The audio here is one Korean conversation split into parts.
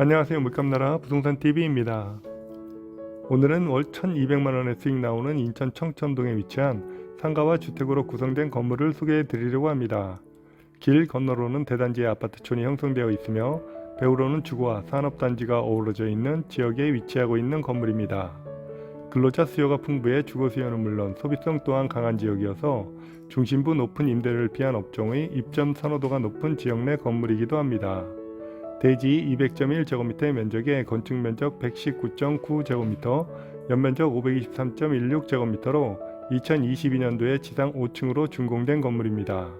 안녕하세요. 물감나라 부동산 TV입니다. 오늘은 월 1,200만 원의 수익 나오는 인천 청천동에 위치한 상가와 주택으로 구성된 건물을 소개해 드리려고 합니다. 길 건너로는 대단지의 아파트촌이 형성되어 있으며 배우로는 주거와 산업단지가 어우러져 있는 지역에 위치하고 있는 건물입니다. 근로자 수요가 풍부해 주거 수요는 물론 소비성 또한 강한 지역이어서 중심부 높은 임대료를 피한 업종의 입점 선호도가 높은 지역 내 건물이기도 합니다. 대지 200.1제곱미터의 면적에 건축 면적 119.9제곱미터, 연면적 523.16제곱미터로 2022년도에 지상 5층으로 준공된 건물입니다.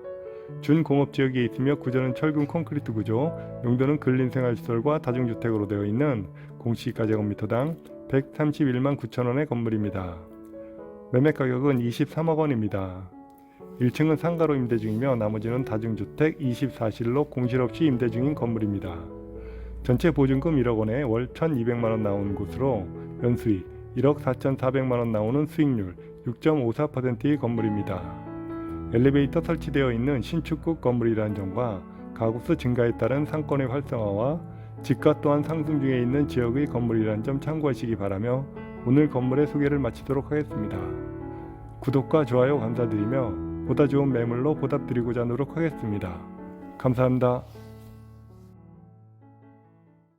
준공업 지역에 있으며 구조는 철근 콘크리트 구조, 용도는 근린생활시설과 다중주택으로 되어 있는 공시가 제곱미터당 131만 9천 원의 건물입니다. 매매 가격은 23억 원입니다. 1층은 상가로 임대 중이며 나머지는 다중주택 24실로 공실 없이 임대 중인 건물입니다. 전체 보증금 1억 원에 월 1,200만 원 나오는 곳으로 연수익 1억 4,400만 원 나오는 수익률 6.54%의 건물입니다. 엘리베이터 설치되어 있는 신축급 건물이라는 점과 가구수 증가에 따른 상권의 활성화와 집가 또한 상승 중에 있는 지역의 건물이라는 점 참고하시기 바라며 오늘 건물의 소개를 마치도록 하겠습니다. 구독과 좋아요 감사드리며 보다 좋은 매물로 보답드리고자 노력하겠습니다. 감사합니다.